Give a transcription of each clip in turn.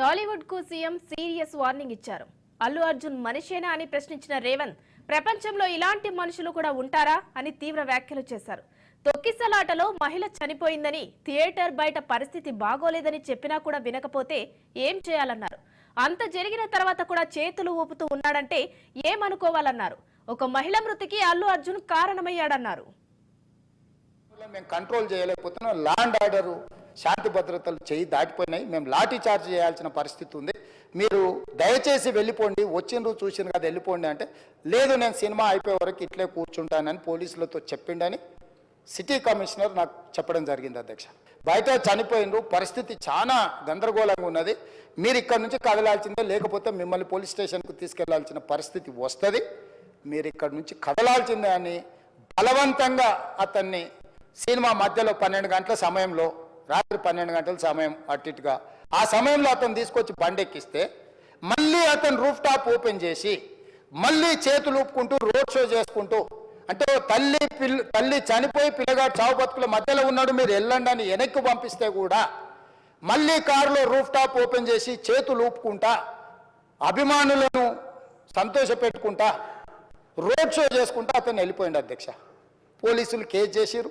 టాలీవుడ్కు CM serious warning ఇచ్చారు. అల్లు అర్జున్ మనిషేనా అని ప్రశ్నించిన రేవంత్ ప్రపంచంలో ఇలాంటి మనుషులు కూడా ఉంటారా అని తీవ్ర వ్యాఖ్యలు చేశారు. తొక్కిసలాటలో మహిళ చనిపోయిందని థియేటర్ బయట పరిస్థితి బాగోలేదని చెప్పినా కూడా వినకపోతే ఏం చేయాలన్నారు. అంత జరిగిన తర్వాత కూడా చేతులు ఊపుతూ ఉన్నాడంటే ఏమనుకోవాలన్నారు. ఒక మహిళ మృతికి అల్లు అర్జున్ కారణమయ్యాడన్నారు. మేము కంట్రోల్ చేయలేకపోతున్నాం. ల్యాండ్ ఆర్డర్ శాంతి భద్రతలు చేయి దాటిపోయినాయి. మేము లాఠీ చార్జ్ చేయాల్సిన పరిస్థితి ఉంది. మీరు దయచేసి వెళ్ళిపోండి. వచ్చిండ్రు చూసిండ్రు కదా వెళ్ళిపోండి అంటే లేదు నేను సినిమా అయిపోయే వరకు ఇట్లే కూర్చుంటానని పోలీసులతో చెప్పిండని సిటీ కమిషనర్ నాకు చెప్పడం జరిగింది అధ్యక్ష. బయట చనిపోయిండ్రు. పరిస్థితి చాలా గందరగోళంగా ఉన్నది. మీరు ఇక్కడ నుంచి కదలాల్సిందే. లేకపోతే మిమ్మల్ని పోలీస్ స్టేషన్కు తీసుకెళ్ళాల్సిన పరిస్థితి వస్తుంది. మీరు ఇక్కడ నుంచి కదలాల్సిందే అని బలవంతంగా అతన్ని సినిమా మధ్యలో పన్నెండు గంటల సమయంలో రాత్రి పన్నెండు గంటల సమయం అటు ఇటుగా. ఆ సమయంలో అతను తీసుకొచ్చి బండెక్కిస్తే మళ్ళీ అతను రూఫ్ టాప్ ఓపెన్ చేసి మళ్ళీ చేతులు ఊపుకుంటూ రోడ్ షో చేసుకుంటూ అంటే తల్లి పిల్ల తల్లి చనిపోయి పిల్లగాడు చావు బతుకుల మధ్యలో ఉన్నాడు మీరు వెళ్ళండి అని వెనక్కి పంపిస్తే కూడా మళ్ళీ కారులో రూఫ్ టాప్ ఓపెన్ చేసి చేతులు ఊపుకుంటా అభిమానులను సంతోషపెట్టుకుంటా రోడ్ షో చేసుకుంటా అతను వెళ్ళిపోయింది అధ్యక్ష. పోలీసులు కేసు చేసిరు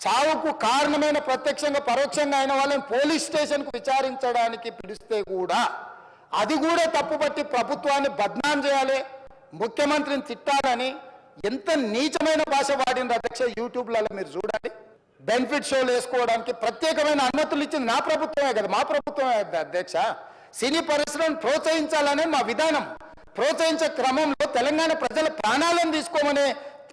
చావుకు కారణమైన ప్రత్యక్షంగా పరోక్షంగా అయిన వాళ్ళని పోలీస్ స్టేషన్కు విచారించడానికి పిలిస్తే కూడా అది కూడా తప్పుపట్టి ప్రభుత్వాన్ని బద్నాం చేయాలి ముఖ్యమంత్రిని తిట్టాలని ఎంత నీచమైన భాష వాడిన అధ్యక్ష యూట్యూబ్లలో మీరు చూడాలి బెనిఫిట్ షోలు వేసుకోవడానికి ప్రత్యేకమైన అనుమతులు ఇచ్చింది నా ప్రభుత్వమే కదా మా ప్రభుత్వమే కదా అధ్యక్ష. సినీ పరిశ్రమను ప్రోత్సహించాలనే మా విధానం. ప్రోత్సహించే క్రమంలో తెలంగాణ ప్రజల ప్రాణాలను తీసుకోమనే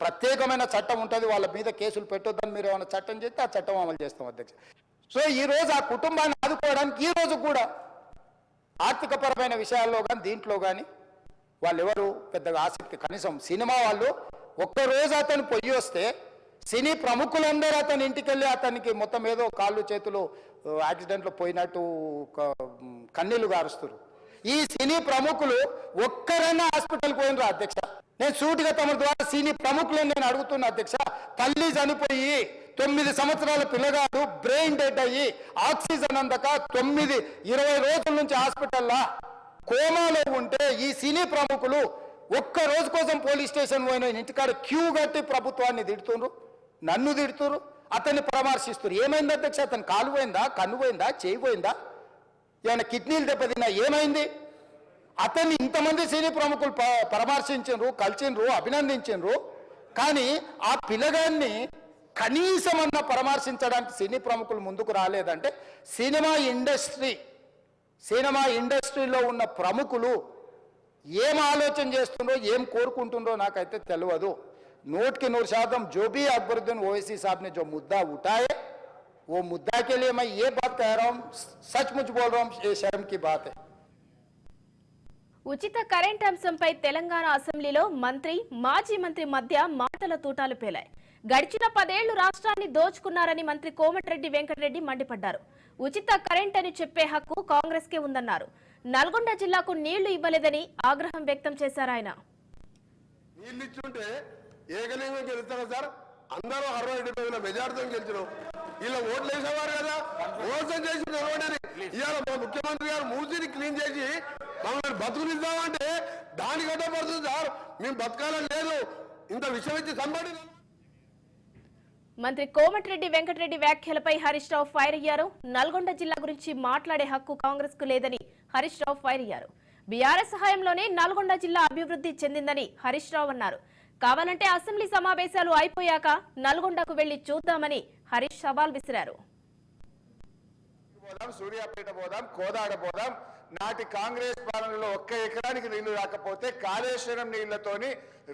ప్రత్యేకమైన చట్టం ఉంటుంది వాళ్ళ మీద కేసులు పెట్టొద్దని మీరు ఏమైనా చట్టం చేస్తే ఆ చట్టం అమలు చేస్తాం అధ్యక్ష. సో ఈ రోజు ఆ కుటుంబాన్ని ఆదుకోవడానికి ఈ రోజు కూడా ఆర్థికపరమైన విషయాల్లో కానీ దీంట్లో కానీ వాళ్ళు ఎవరు పెద్దగా ఆసక్తి కనీసం సినిమా వాళ్ళు ఒక్కరోజు అతను పొయ్యి వస్తే సినీ ప్రముఖులందరూ అతని ఇంటికి వెళ్ళి అతనికి మొత్తం ఏదో కాళ్ళు చేతులు యాక్సిడెంట్లో పోయినట్టు కన్నీళ్ళు గారుస్తారు ఈ సినీ ప్రముఖులు ఒక్కరైనా హాస్పిటల్ పోయినరా అధ్యక్ష? నేను సూటిగా తమ ద్వారా సినీ ప్రముఖులను నేను అడుగుతున్నా అధ్యక్ష. తల్లి చనిపోయి తొమ్మిది సంవత్సరాల పిల్లగాడు బ్రెయిన్ డెడ్ అయ్యి ఆక్సిజన్ అందక తొమ్మిది ఇరవై రోజుల నుంచి హాస్పిటల్లా కోమాలో ఉంటే ఈ సినీ ప్రముఖులు ఒక్క రోజు కోసం పోలీస్ స్టేషన్ పోయిన ఇంటికాడ క్యూ కట్టి ప్రభుత్వాన్ని తిడుతున్నారు నన్ను తిడుతురు అతన్ని పరామర్శిస్తున్నారు ఏమైంది అధ్యక్ష? అతను కాలు పోయిందా కన్ను పోయిందా చేయి పోయిందా? ఏమైనా కిడ్నీలు దెబ్బతిన్నా ఏమైంది? అతన్ని ఇంతమంది సినీ ప్రముఖులు ప- పరామర్శించిండ్రు కలిసిండ్రు అభినందించిండ్రు కానీ ఆ పిల్లగాన్ని కనీసమన్నా పరామర్శించడానికి సినీ ప్రముఖులు ముందుకు రాలేదంటే సినిమా ఇండస్ట్రీ సినిమా ఇండస్ట్రీలో ఉన్న ప్రముఖులు ఏం ఆలోచన చేస్తుండ్రో ఏం కోరుకుంటుండ్రో నాకైతే తెలియదు नोट के नूर शादम जो भी अकबरुद्दीन ओवैसी साहब ने जो मुद्दा उठाए वो मुद्दा के लिए मैं ये बात कह रहा हूँ सचमुच बोल रहा हूँ ये शर्म की बात है ఉచిత కరెంట్ అంశంపై తెలంగాణ అసెంబ్లీలో మంత్రి మాజీ మంత్రి మధ్య మాటల తూటాలు పేలాయి. గడిచిన పదేళ్ళు రాష్ట్రాన్ని దోచుకున్నారని మంత్రి కోమటిరెడ్డి వెంకటరెడ్డి మండిపడ్డారు. ఉచిత కరెంట్ అని చెప్పే హక్కు కాంగ్రెస్ కే ఉందన్నారు. నల్గొండ జిల్లాకు నీళ్ళు ఇవ్వలేదని ఆగ్రహం వ్యక్తం చేశారు ఆయన. అందరూ అరవై మెజార్టీతో గెలిచినాం. ఇలా ఓట్లు వేసేవారు కదా? మోసం చేసి నిలబడేది ఇవాళ మా ముఖ్యమంత్రి గారు మూసిని క్లీన్ చేసి మమ్మల్ని బతుకునిద్దామంటే దాని గడ్డపడుతుంది సార్. మేము బతకాలని లేదు. ఇంత విషయం ఇచ్చి సంబడి మంత్రి కోమటిరెడ్డి వెంకటరెడ్డి వ్యాఖ్యలపై హరీష్ రావు ఫైర్ అయ్యారు. నల్గొండ జిల్లా గురించి మాట్లాడే హక్కు కాంగ్రెస్కు లేదని హరీష్ రావు ఫైర్ అయ్యారు. బీఆర్ఎస్ సహాయంలోనే నల్గొండ జిల్లా అభివృద్ధి చెందిందని హరీష్ రావు అన్నారు. కావాలంటే అసెంబ్లీ సమావేశాలు అయిపోయాక నల్గొండకు వెళ్ళి చూద్దామని హరీష్ సవాల్ విసిరారు. పోదాం సూర్యాపేట పోదాం కోదాడ పోదాం. నాటి కాంగ్రెస్ పాలనలో ఒక్క ఎకరానికి నీళ్ళు రాకపోతే కాళేశ్వరం నీళ్ళతోని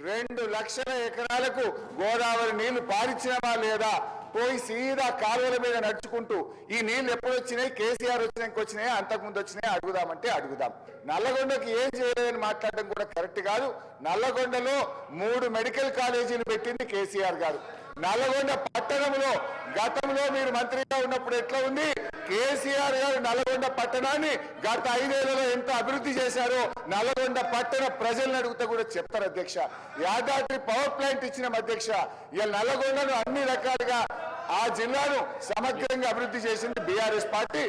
రెండు లక్షల ఎకరాలకు గోదావరి నీళ్ళు పారిచ్చినవా లేదా? పోయి సీదా కాలువల మీద నడుచుకుంటూ ఈ నీళ్ళు ఎప్పుడు వచ్చినాయి కేసీఆర్ వచ్చినాక వచ్చినాయి అంతకుముందు వచ్చినాయి? అడుగుదామంటే అడుగుదాం. నల్లగొండకి ఏం చేయలేదని మాట్లాడడం కూడా కరెక్ట్ కాదు. నల్లగొండలో మూడు మెడికల్ కాలేజీలు పెట్టింది కేసీఆర్ గారు. నల్లగొండ పట్టణంలో గతంలో మీరు మంత్రిగా ఉన్నప్పుడు ఎట్లా ఉంది? కేసీఆర్ గారు నల్గొండ పట్టణాన్ని గత ఐదేళ్ళలో ఎంత అభివృద్ధి చేశారో నల్గొండ పట్టణ ప్రజలను అడిగితే కూడా చెప్తారు అధ్యక్ష. యాదాద్రి పవర్ ప్లాంట్ ఇచ్చిన అధ్యక్ష. ఇలా నల్గొండను అన్ని రకాలుగా ఆ జిల్లాను సమగ్రంగా అభివృద్ధి చేసింది బీఆర్ఎస్ పార్టీ.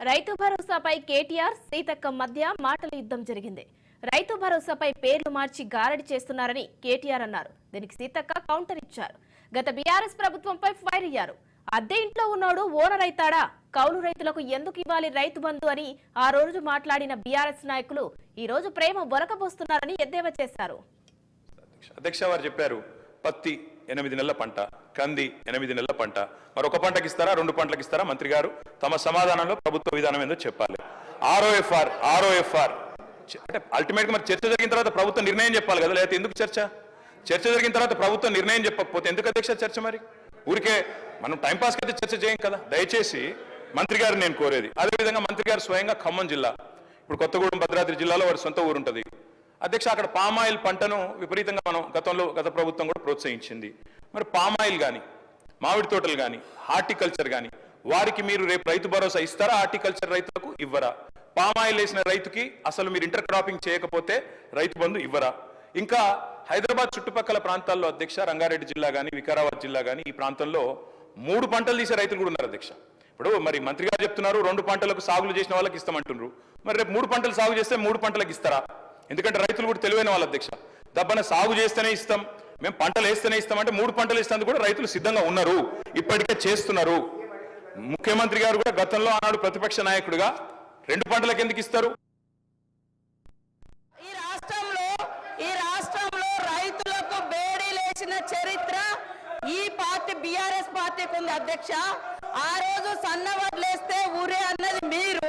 రైతు భరోసాపై కేటీఆర్ సీతక్క మధ్య మాటల యుద్ధం జరిగింది. రైతు భరోసాపై పేర్లు మార్చి గారడి చేస్తున్నారని కేటీఆర్ అన్నారు. దీనికి సీతక్క కౌంటర్ ఇచ్చారు. గత బీఆర్ఎస్ ప్రభుత్వంపై ఫైర్ అయ్యారు. అద్దె ఇంట్లో ఉన్నోడు ఓనర్ అయితాడా? కౌలు రైతులకు ఎందుకు ఇవ్వాలి రైతు బంధు అని ఆ రోజు మాట్లాడిన బీఆర్ఎస్ నాయకులు ఈ రోజు ప్రేమ బొరకబోస్తున్నారని ఎద్దేవా చేశారు. అధ్యక్ష వారు చెప్పారు పత్తి ఎనిమిది నెలల పంట కంది ఎనిమిది నెలల పంట. మరి ఒక పంటకి ఇస్తారా? రెండు పంటలకు ఇస్తారా? మంత్రి గారు తమ సమాధానంలో ప్రభుత్వ విధానం ఏందో చెప్పాలి. ఆర్ఓఎఫ్ఆర్ ఆర్ఓఎఫ్ఆర్ అంటే అల్టిమేట్గా మరి చర్చ జరిగిన తర్వాత ప్రభుత్వం నిర్ణయం చెప్పాలి కదా లేకపోతే ఎందుకు చర్చ? చర్చ జరిగిన తర్వాత ప్రభుత్వం నిర్ణయం చెప్పకపోతే ఎందుకు అధ్యక్ష చర్చ మరి? ఊరికే మనం టైం పాస్ అయితే చర్చ చేయం కదా. దయచేసి మంత్రి గారు నేను కోరేది. అదేవిధంగా మంత్రి గారు స్వయంగా ఖమ్మం జిల్లా ఇప్పుడు కొత్తగూడెం భద్రాద్రి జిల్లాలో వారి సొంత ఊరు ఉంటుంది. అధ్యక్ష అక్కడ పామాయిల్ పంటను విపరీతంగా మనం గతంలో గత ప్రభుత్వం కూడా ప్రోత్సహించింది. మరి పామాయిల్ కానీ మామిడి తోటలు కానీ హార్టికల్చర్ కానీ వారికి మీరు రేపు రైతు భరోసా ఇస్తారా? హార్టికల్చర్ రైతులకు ఇవ్వరా? పామాయిల్ వేసిన రైతుకి అసలు మీరు ఇంటర్ క్రాపింగ్ చేయకపోతే రైతు బంధు ఇవ్వరా? ఇంకా హైదరాబాద్ చుట్టుపక్కల ప్రాంతాల్లో అధ్యక్ష రంగారెడ్డి జిల్లా కానీ వికారాబాద్ జిల్లా కానీ ఈ ప్రాంతంలో మూడు పంటలు తీసే రైతులు కూడా ఉన్నారు అధ్యక్ష. ఇప్పుడు మరి మంత్రి గారు చెప్తున్నారు రెండు పంటలకు సాగులు చేసిన వాళ్ళకి ఇస్తామంటున్నారు. మరి రేపు మూడు పంటలు సాగు చేస్తే మూడు పంటలకు ఇస్తారా? ఎందుకంటే రైతులు కూడా తెలివైన వాళ్ళ అధ్యక్ష. దబ్బన సాగు చేస్తేనే ఇస్తాం మేము పంటలు వేస్తేనే ఇస్తాం అంటే మూడు పంటలు ఇస్తాను కూడా రైతులు సిద్ధంగా ఉన్నారు ఇప్పటికే చేస్తున్నారు. ముఖ్యమంత్రి గారు కూడా గతంలో ఆనాడు ప్రతిపక్ష నాయకుడిగా రెండు పంటలకు ఎందుకు ఇస్తారు? ఈ రాష్ట్రంలో ఈ రాష్ట్రంలో రైతులకు బేడీ లేచిన చరిత్ర ఈ పార్టీ బీఆర్ఎస్ పార్టీకి ఉంది అధ్యక్ష. ఆ రోజు సన్నవడ్లేస్తే ఊరే అన్నది మీరు.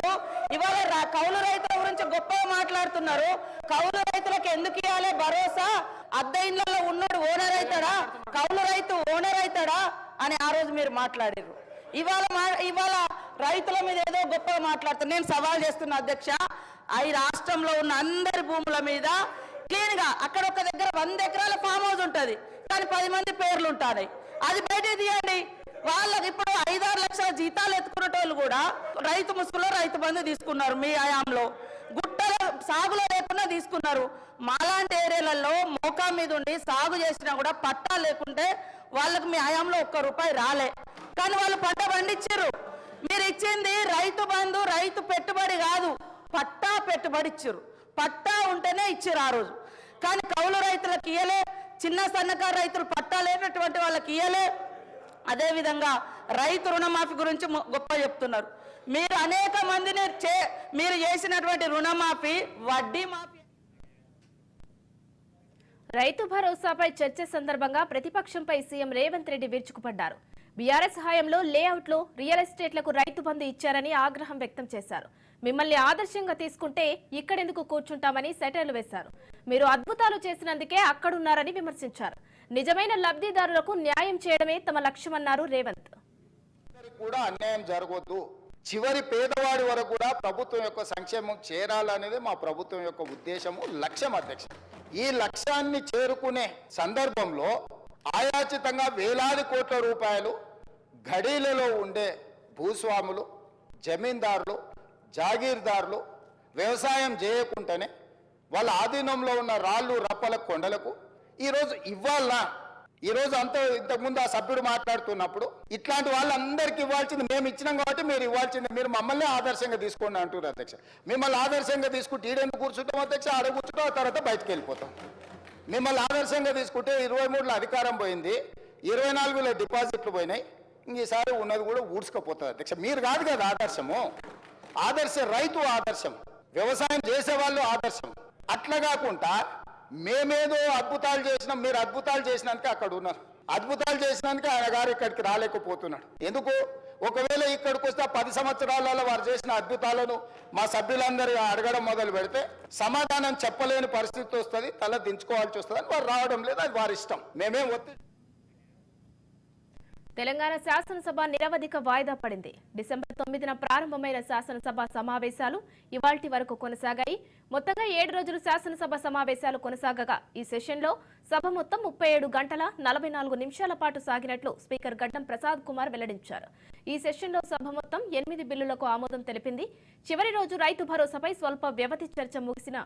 ఇవాళ కౌలు రైతుల గురించి గొప్పగా మాట్లాడుతున్నారు. కౌలు రైతులకు ఎందుకు ఇవ్వాలి భరోసా? అద్దె ఇళ్ళలో ఉన్నాడు ఓనర్ అవుతాడా కౌలు రైతు ఓనర్ అవుతాడా అని ఆ రోజు మీరు మాట్లాడారు ఇవాళ మా- ఇవాళ రైతుల మీద ఏదో గొప్పగా మాట్లాడుతున్నా. నేను సవాల్ చేస్తున్నా అధ్యక్ష. ఈ రాష్ట్రంలో ఉన్న అందరి భూముల మీద క్లీన్గా అక్కడ ఒక దగ్గర వంద ఎకరాల ఫామ్ హౌస్ ఉంటుంది. కానీ పది మంది పేర్లు ఉంటాయి అది బయట తీయండి. వాళ్ళకి ఇప్పుడు ఐదారు లక్షల జీతాలు ఎత్తుకునేటోళ్ళు కూడా రైతు ముసుగులో రైతు బంధు తీసుకున్నారు మీ ఆయాంలో. గుట్టలు సాగులో లేకుండా తీసుకున్నారు. మాలాంటి ఏరియాలలో మోకా మీద ఉండి సాగు చేసినా కూడా పట్టా లేకుంటే వాళ్ళకి మీ ఆయాంలో ఒక్క రూపాయి రాలే. కానీ వాళ్ళు పంట పండించారు మీరు ఇచ్చింది రైతు బంధు రైతు పెట్టుబడి కాదు. పట్టా పెట్టుబడి ఇచ్చారు పట్టా ఉంటేనే ఇచ్చారు ఆ రోజు. కానీ కౌలు రైతులకు ఇయ్యలే చిన్న సన్నకారు రైతులు పట్టా లేనటువంటి వాళ్ళకి ఇయ్యలే. అదేవిధంగా రైతు రుణమాఫీ గురించి గొప్ప చెప్తున్నారు. మీరు అనేక మందిని చే మీరు చేసినటువంటి రుణమాఫీ వడ్డీ మాఫీ. రైతు భరోసాపై చర్చ సందర్భంగా ప్రతిపక్షంపై సీఎం రేవంత్ రెడ్డి విరుచుకుపడ్డారు. బీఆర్ఎస్ హయాంలో లేఅవుట్లో రియల్ ఎస్టేట్లకు రైతు బంధు ఇచ్చారని ఆగ్రహం వ్యక్తం చేశారు. మిమ్మల్ని ఆదర్శంగా తీసుకుంటే ఇక్కడెందుకు కూర్చుంటామని సెటైర్లు వేశారు. మీరు అద్భుతాలు చేసినందుకే అక్కడున్నారని విమర్శించారు. నిజమైన లబ్ధిదారులకు న్యాయం చేయడమే తమ లక్ష్యమన్నారు రేవంత్. కూడా అన్యాయం జరగొద్దు. చివరి పేదవాడి వరకు కూడా ప్రభుత్వం యొక్క సంక్షేమం చేరాలనేది మా ప్రభుత్వం యొక్క ఉద్దేశము లక్ష్యం అధ్యక్ష. ఈ లక్ష్యాన్ని చేరుకునే సందర్భంలో ఆయాచితంగా వేలాది కోట్ల రూపాయలు గడీలలో ఉండే భూస్వాములు జమీందారులు జాగీర్దారులు వ్యవసాయం చేయకుండానే వాళ్ళ ఆధీనంలో ఉన్న రాళ్ళు రప్పల కొండలకు ఈరోజు ఇవ్వాలనా ఈరోజు అంత ఇంతకుముందు ఆ సభ్యుడు మాట్లాడుతున్నప్పుడు ఇట్లాంటి వాళ్ళందరికీ ఇవ్వాల్సింది మేము ఇచ్చినాం కాబట్టి మీరు ఇవ్వాల్సింది మీరు మమ్మల్ని ఆదర్శంగా తీసుకోండి అంటున్నారు అధ్యక్ష. మిమ్మల్ని ఆదర్శంగా తీసుకుంటే ఈడెందుకు కూర్చుంటాం అధ్యక్ష ఆడ కూర్చుంటాం తర్వాత బయటకు వెళ్ళిపోతాం. మిమ్మల్ని ఆదర్శంగా తీసుకుంటే ఇరవై మూడులో అధికారం పోయింది ఇరవై నాలుగులో డిపాజిట్లు పోయినాయి ఇంకేసారి ఉన్నది కూడా ఊడ్చుకపోతుంది అధ్యక్ష. మీరు కాదు కదా ఆదర్శము. ఆదర్శ రైతు ఆదర్శం వ్యవసాయం చేసే వాళ్ళు ఆదర్శం అట్లా కాకుండా మేమేదో అద్భుతాలు చేసినాం మీరు అద్భుతాలు చేసినందుకే అక్కడ ఉన్నారు. అద్భుతాలు చేసినందుకే ఆయన గారు ఇక్కడికి రాలేకపోతున్నాడు. ఎందుకు? ఒకవేళ ఇక్కడికి వస్తే పది సంవత్సరాలలో వారు చేసిన అద్భుతాలను మా సభ్యులందరూ అడగడం మొదలు పెడితే సమాధానం చెప్పలేని పరిస్థితి వస్తుంది తల దించుకోవాల్సి వస్తుంది అని వారు రావడం లేదు అది వారి ఇష్టం. మేమేం ఒత్తిడి తెలంగాణ శాసనసభ నిరవధిక వాయిదా పడింది. డిసెంబర్ తొమ్మిదిన ప్రారంభమైన శాసనసభ సమావేశాలు ఇవాల్టి వరకు కొనసాగాయి. మొత్తంగా ఏడు రోజులు శాసనసభ సమావేశాలు కొనసాగగా. ఈ సెషన్లో సభ మొత్తం ముప్పై ఏడు గంటల నలభై నాలుగు నిమిషాల పాటు సాగినట్లు స్పీకర్ గడ్డం ప్రసాద్ కుమార్ వెల్లడించారు. ఈ సెషన్లో సభ మొత్తం ఎనిమిది బిల్లులకు ఆమోదం తెలిపింది. చివరి రోజు రైతు భరోసాపై స్వల్ప వ్యవధి చర్చ ముగిసిన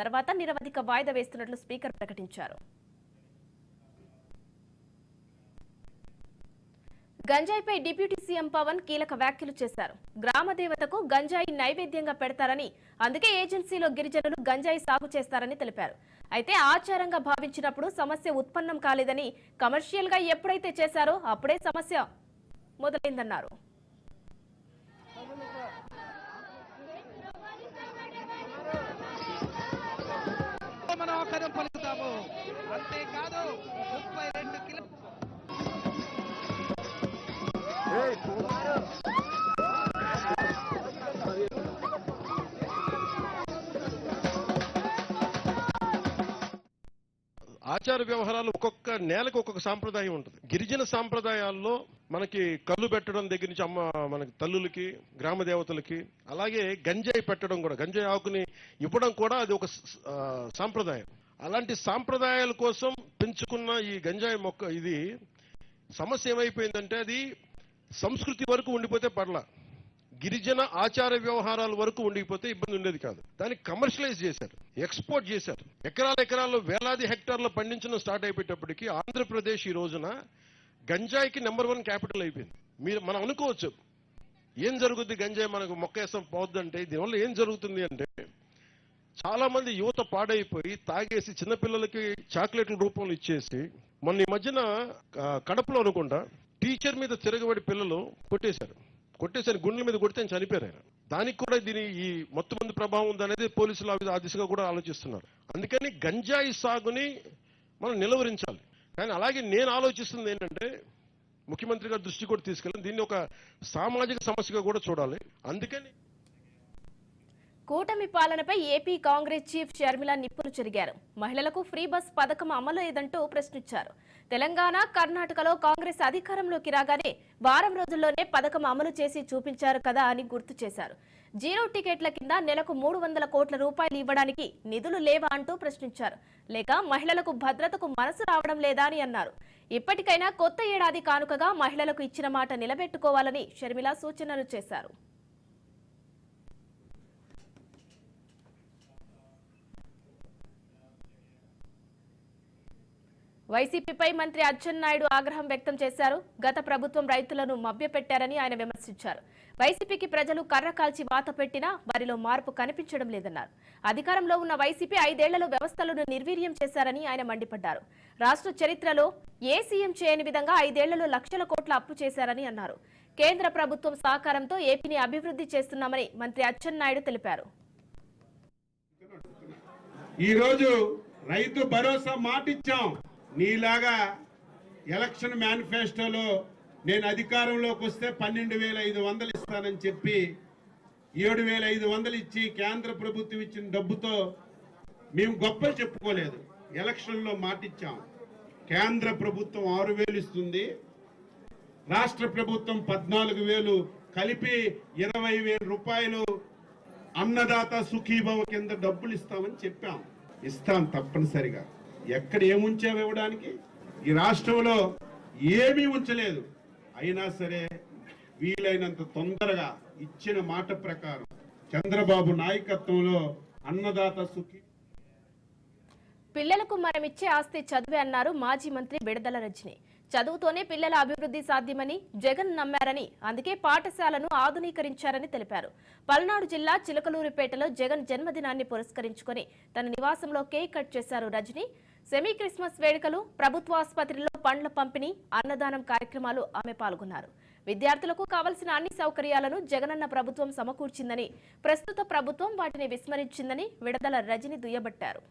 తర్వాత నిరవధిక వాయిదా వేస్తున్నట్లు స్పీకర్ ప్రకటించారు. గంజాయిపై డిప్యూటీ సీఎం పవన్ కీలక వ్యాఖ్యలు చేశారు. గ్రామ దేవతకు గంజాయి నైవేద్యంగా పెడతారని అందుకే ఏజెన్సీలో గిరిజనులు గంజాయి సాగు చేస్తారని తెలిపారు. అయితే ఆచారంగా భావించినప్పుడు సమస్య ఉత్పన్నం కాలేదని కమర్షియల్గా ఎప్పుడైతే చేశారో అప్పుడే సమస్య మొదలైందన్నారు. అంతేకాదు ముప్పై రెండు కిలో ఆచార వ్యవహారాలు ఒక్కొక్క నేలకు ఒక్కొక్క సాంప్రదాయం ఉంటుంది. గిరిజన సాంప్రదాయాల్లో మనకి కళ్ళు పెట్టడం దగ్గర నుంచి అమ్మ మనకి తల్లులకి గ్రామ దేవతలకి అలాగే గంజాయి పెట్టడం కూడా గంజాయి ఆకుని ఇవ్వడం కూడా అది ఒక సాంప్రదాయం. అలాంటి సాంప్రదాయాల కోసం పెంచుకున్న ఈ గంజాయి మొక్క ఇది సమస్య ఏమైపోయిందంటే అది సంస్కృతి వరకు ఉండిపోతే పర్లా. గిరిజన ఆచార వ్యవహారాల వరకు ఉండిపోతే ఇబ్బంది ఉండేది కాదు. దాన్ని కమర్షియలైజ్ చేశారు. ఎక్స్పోర్ట్ చేశారు. ఎకరాల ఎకరాల్లో వేలాది హెక్టార్లు పండించడం స్టార్ట్ అయిపోయేటప్పటికి ఆంధ్రప్రదేశ్ ఈ రోజున గంజాయికి నెంబర్ వన్ క్యాపిటల్ అయిపోయింది. మీరు మనం అనుకోవచ్చు ఏం జరుగుద్ది గంజాయి మనకు మొక్క వేసం పోద్దంటే దీనివల్ల ఏం జరుగుతుంది అంటే చాలా మంది యువత పాడైపోయి తాగేసి చిన్నపిల్లలకి చాక్లెట్ల రూపంలో ఇచ్చేసి మొన్న ఈ మధ్యన కడపలో అనుకుంటా టీచర్ మీద తిరగబడి పిల్లలు కొట్టేశారు. కొట్టేశారు. గుండెల మీద కొడితే ఆయన చనిపోయారు ఆయన. దానికి కూడా దీని ఈ మొత్తం మంది ప్రభావం ఉందనేది పోలీసులు ఆ ఆ దిశగా కూడా ఆలోచిస్తున్నారు. అందుకని గంజాయి సాగుని మనం నిలవరించాలి. కానీ అలాగే నేను ఆలోచిస్తుంది ఏంటంటే ముఖ్యమంత్రి గారి దృష్టి కూడా తీసుకెళ్ళి దీన్ని ఒక సామాజిక సమస్యగా కూడా చూడాలి. అందుకని కూటమి పాలనపై ఏపీ కాంగ్రెస్ చీఫ్ షర్మిల నిప్పులు చెరిగారు. మహిళలకు ఫ్రీ బస్ పథకం అమలు లేదంటూ ప్రశ్నించారు. తెలంగాణ కర్ణాటకలో కాంగ్రెస్ అధికారంలోకి రాగానే వారం రోజుల్లోనే పథకం అమలు చేసి చూపించారు కదా అని గుర్తు చేశారు. జీరో టికెట్ల కింద నెలకు మూడు వందల కోట్ల రూపాయలు ఇవ్వడానికి నిధులు లేవా అంటూ ప్రశ్నించారు. లేక మహిళలకు భద్రతకు మనసు రావడం లేదా అని అన్నారు. ఇప్పటికైనా కొత్త ఏడాది కానుకగా మహిళలకు ఇచ్చిన మాట నిలబెట్టుకోవాలని షర్మిల సూచనలు చేశారు. వైసీపీపై మంత్రి అచ్చెన్నాయుడు ఆగ్రహం వ్యక్తం చేశారు. గత ప్రభుత్వం రైతులను మభ్యపెట్టారని ఆయన విమర్శించారు. వైసీపీకి ప్రజలు కర్ర కాల్చి వాత పెట్టినా వారిలో మార్పు కనిపించడం లేదన్నారు. అధికారంలో ఉన్న వైసీపీ ఐదేళ్ళలో వ్యవస్థలను నిర్వీర్యం చేశారని ఆయన మండిపడ్డారు. రాష్ట్ర చరిత్రలో ఏ సీఎం చేయని విధంగా ఐదేళ్ళలో లక్షల కోట్ల అప్పు చేశారని అన్నారు. కేంద్ర ప్రభుత్వం సహకారంతో ఏపీని అభివృద్ధి చేస్తున్నామని మంత్రి అచ్చెన్నాయుడు తెలిపారు. ఈరోజు రైతు భరోసా మాటిచ్చాం. నీలాగా ఎలక్షన్ మేనిఫెస్టోలో నేను అధికారంలోకి వస్తే పన్నెండు వేల ఐదు వందలు ఇస్తానని చెప్పి ఏడు వేల ఐదు వందలు ఇచ్చి కేంద్ర ప్రభుత్వం ఇచ్చిన డబ్బుతో మేము గొప్పలు చెప్పుకోలేదు. ఎలక్షన్లో మాటిచ్చాం. కేంద్ర ప్రభుత్వం ఆరు వేలు ఇస్తుంది. రాష్ట్ర ప్రభుత్వం పద్నాలుగు వేలు. కలిపి ఇరవై వేల రూపాయలు అన్నదాత సుఖీభవ కింద డబ్బులు ఇస్తామని చెప్పాం. ఇస్తాం తప్పనిసరిగా. ఎక్కడ ఏముంచావు ఇవ్వడానికి? ఈ రాష్ట్రంలో ఏమీ ఉంచలేదు. అయినా సరే వీలైనంత తొందరగా ఇచ్చిన మాట ప్రకారం చంద్రబాబు నాయకత్వంలో అన్నదాత సుఖి పిల్లలకు మనం ఇచ్చే ఆస్తి చదువే అన్నారు మాజీ మంత్రి బిడదల రజని. చదువుతోనే పిల్లల అభివృద్ధి సాధ్యమని జగన్ నమ్మారని అందుకే పాఠశాలను ఆధునీకరించారని తెలిపారు. పల్నాడు జిల్లా చిలకలూరిపేటలో జగన్ జన్మదినాన్ని పురస్కరించుకుని తన నివాసంలో కేక్ కట్ చేశారు రజని. సెమీ క్రిస్మస్ వేడుకలు ప్రభుత్వ ఆసుపత్రిలో పండ్ల పంపిణీ అన్నదానం కార్యక్రమాలు ఆమె పాల్గొన్నారు. విద్యార్థులకు కావలసిన అన్ని సౌకర్యాలను జగనన్న ప్రభుత్వం సమకూర్చిందని ప్రస్తుత ప్రభుత్వం వాటిని విస్మరించిందని విడదల రజని దుయ్యబట్టారు.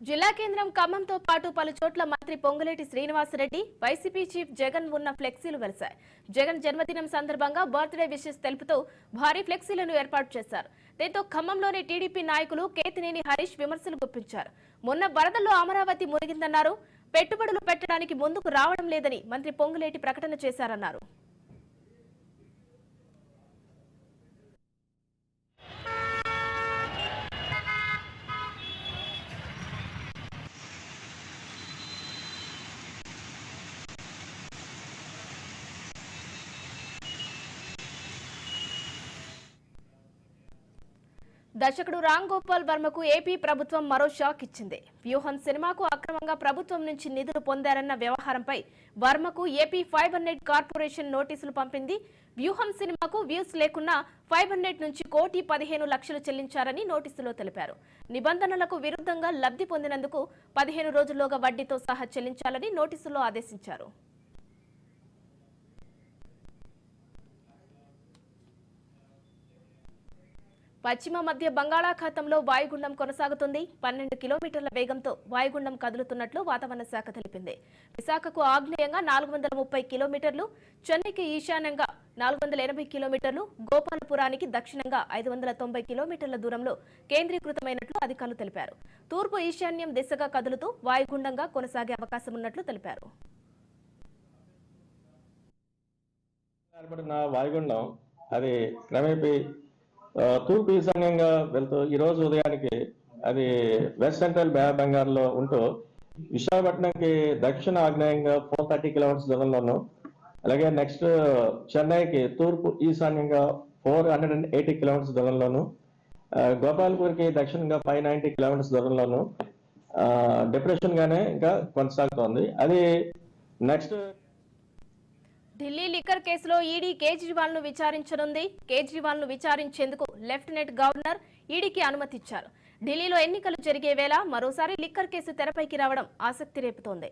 జిల్లా కేంద్రం ఖమ్మంతో పాటు పలు చోట్ల మంత్రి పొంగులేటి శ్రీనివాసరెడ్డి వైసీపీ చీఫ్ జగన్ ఉన్న ఫ్లెక్సీలు వెలిశాయి. జగన్ జన్మదినం సందర్భంగా బర్త్డే విషెస్ తెలుపుతూ భారీ ఫ్లెక్సీలను ఏర్పాటు చేశారు. దీంతో ఖమ్మంలోని టీడీపీ నాయకులు కేతినేని హరీష్ విమర్శలు గుప్పించారు. మొన్న వరదల్లో అమరావతి మునిగిందన్నారు. పెట్టుబడులు పెట్టడానికి ముందుకు రావడం లేదని మంత్రి పొంగులేటి ప్రకటన చేశారన్నారు. దర్శకుడు రామ్ గోపాల్ వర్మకు ఏపీ ప్రభుత్వం మరో షాక్ ఇచ్చింది. వ్యూహం సినిమాకు అక్రమంగా ప్రభుత్వం నుంచి నిధులు పొందారన్న వ్యవహారంపై వర్మకు ఏపీ ఫైవ్ హండ్రెడ్ కార్పొరేషన్ నోటీసులు పంపింది. వ్యూహం సినిమాకు వ్యూస్ లేకున్నా ఫైవ్ హండ్రెడ్ నుంచి కోటి పదిహేను లక్షలు చెల్లించారని నోటీసులో తెలిపారు. నిబంధనలకు విరుద్ధంగా లబ్ధి పొందినందుకు పదిహేను రోజుల్లోగా వడ్డీతో సహా చెల్లించాలని నోటీసులో ఆదేశించారు. పశ్చిమ మధ్య బంగాళాఖాతంలో వాయుగుండం కొనసాగుతుంది. పన్నెండు కిలోమీటర్ల వేగంతో వాయుగుండం కదులుతున్నట్లు వాతావరణ శాఖ తెలిపింది. విశాఖకు ఆగ్నేయంగా నాలుగు వందల ముప్పై కిలోమీటర్లు చెన్నైకి ఈశాన్యంగా నాలుగు వందల ఎనభై కిలోమీటర్లు గోపాలపురానికి దక్షిణంగా ఐదు వందల తొంభై కిలోమీటర్ల దూరంలో కేంద్రీకృతమైనట్లు అధికారులు తెలిపారు. తూర్పు ఈశాన్యం దిశగా కదులుతూ వాయుగుండంగా కొనసాగే అవకాశం ఉన్నట్లు తెలిపారు. ఏర్పడిన వాయుగుండం అది క్రమేపీ తూర్పు సంఘంగా వెళ్తూ ఈ రోజు ఉదయానికి అది వెస్ట్ సెంట్రల్ బే బెంగాల్లో ఉంటూ విశాఖపట్నంకి దక్షిణ ఆగ్నేయంగా ఫోర్ థర్టీ కిలోమీటర్స్ దూరంలోను అలాగే నెక్స్ట్ చెన్నైకి తూర్పు ఈశాన్యంగా four hundred and eighty kilometres దూరంలోను గోపాల్పూర్కి దక్షిణంగా ఫైవ్ నైన్టీ కిలోమీటర్స్ దూరంలోను డిప్రెషన్ గానే ఇంకా కొనసాగుతోంది. అది నెక్స్ట్ ఢిల్లీ లిక్కర్ కేసులో ఈడీ కేజ్రీవాల్ను విచారించనుంది. కేజ్రీవాల్ను విచారించేందుకు లెఫ్టినెంట్ గవర్నర్ ఈడీకి అనుమతిచ్చారు. ఢిల్లీలో ఎన్నికలు జరిగే వేళ మరోసారి లిక్కర్ కేసు తెరపైకి రావడం ఆసక్తి రేపుతోంది.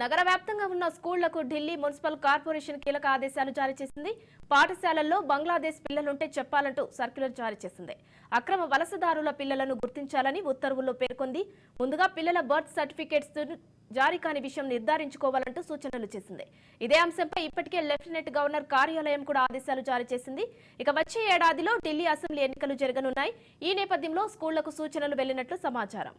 నగర వ్యాప్తంగా ఉన్న స్కూళ్ళకు ఢిల్లీ మున్సిపల్ కార్పొరేషన్ కీలక ఆదేశాలు జారీ చేసింది. పాఠశాలల్లో బంగ్లాదేశ్ పిల్లలుంటే చెప్పాలంటూ సర్క్యులర్ జారీ చేసింది. అక్రమ వలసదారుల పిల్లలను గుర్తించాలని ఉత్తర్వుల్లో పేర్కొంది. ముందుగా పిల్లల బర్త్ సర్టిఫికేట్స్ జారీ కాని విషయం నిర్ధారించుకోవాలంటూ సూచనలు చేసింది. ఇదే అంశంపై ఇప్పటికే లెఫ్టినెంట్ గవర్నర్ కార్యాలయం కూడా ఆదేశాలు జారీ చేసింది. ఇక వచ్చే ఏడాదిలో ఢిల్లీ అసెంబ్లీ ఎన్నికలు జరగనున్నాయి. ఈ నేపథ్యంలో స్కూళ్ళకు సూచనలు వెళ్ళినట్లు సమాచారం.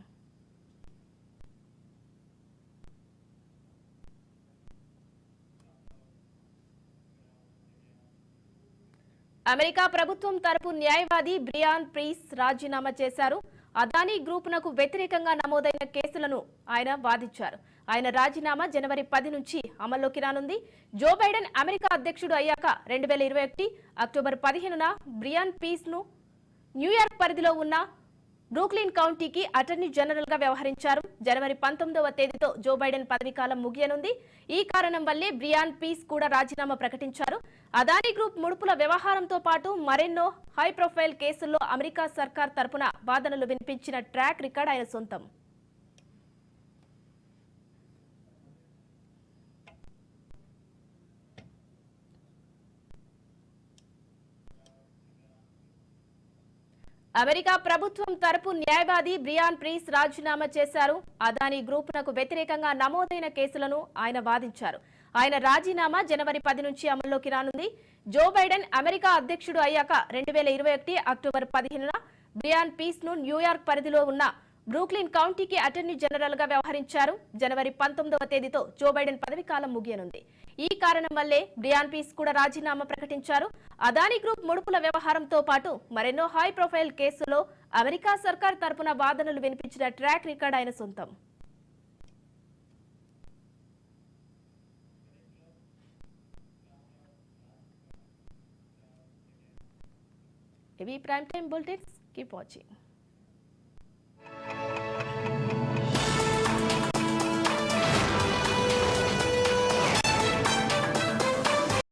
అమెరికా ప్రభుత్వం తరపు న్యాయవాది బ్రియాన్ ప్రీస్ రాజీనామా చేశారు. అదానీ గ్రూపునకు వ్యతిరేకంగా నమోదైన కేసులను ఆయన వాదించారు. ఆయన రాజీనామా జనవరి పది నుంచి అమల్లోకి రానుంది. జో బైడెన్ అమెరికా అధ్యక్షుడు అయ్యాక రెండు వేల ఇరవై ఒకటి అక్టోబర్ పదిహేనున బ్రియాన్ పీస్ను న్యూయార్క్ పరిధిలో ఉన్న బ్రూక్లిన్ కౌంటీకి అటర్నీ జనరల్గా వ్యవహరించారు. జనవరి పంతొమ్మిదవ తేదీతో జో బైడెన్ పదవీకాలం ముగియనుంది. ఈ కారణం వల్లే బ్రియాన్ పీస్ కూడా రాజీనామా ప్రకటించారు. అదానీ గ్రూప్ ముడుపుల వ్యవహారంతో పాటు మరెన్నో హై ప్రొఫైల్ కేసుల్లో అమెరికా సర్కార్ తరపున వాదనలు వినిపించిన ట్రాక్ రికార్డ్ ఆయన సొంతం. అమెరికా ప్రభుత్వం తరపు న్యాయవాది బ్రియాన్ ప్రీస్ రాజీనామా చేశారు. అదానీ గ్రూపునకు వ్యతిరేకంగా నమోదైన కేసులను ఆయన వాదించారు. ఆయన రాజీనామా జనవరి పది నుంచి అమల్లోకి రానుంది. జో బైడెన్ అమెరికా అధ్యక్షుడు అయ్యాక రెండు వేల ఇరవై ఒకటి అక్టోబర్ పదిహేనున బ్రియాన్ పీస్ను న్యూయార్క్ పరిధిలో ఉన్న బ్రూక్లిన్ కౌంటీకి అటర్నీ జనరల్గా వ్యవహరించారు. జనవరి పంతొమ్మిదవ తేదీతో జో బైడెన్ పదవి కాలం ముగియనుంది. ఈ కారణం వల్లే బ్రియాన్ పీస్ కూడా రాజీనామా ప్రకటించారు. అదానీ గ్రూప్ ముడుపుల వ్యవహారంతో పాటు మరెన్నో హై ప్రొఫైల్ కేసులో అమెరికా సర్కార్ తరపున వాదనలు వినిపించిన ట్రాక్ రికార్డ్ ఆయన సొంతం. ఇవి prime time bulletins. Keep watching. Thank you.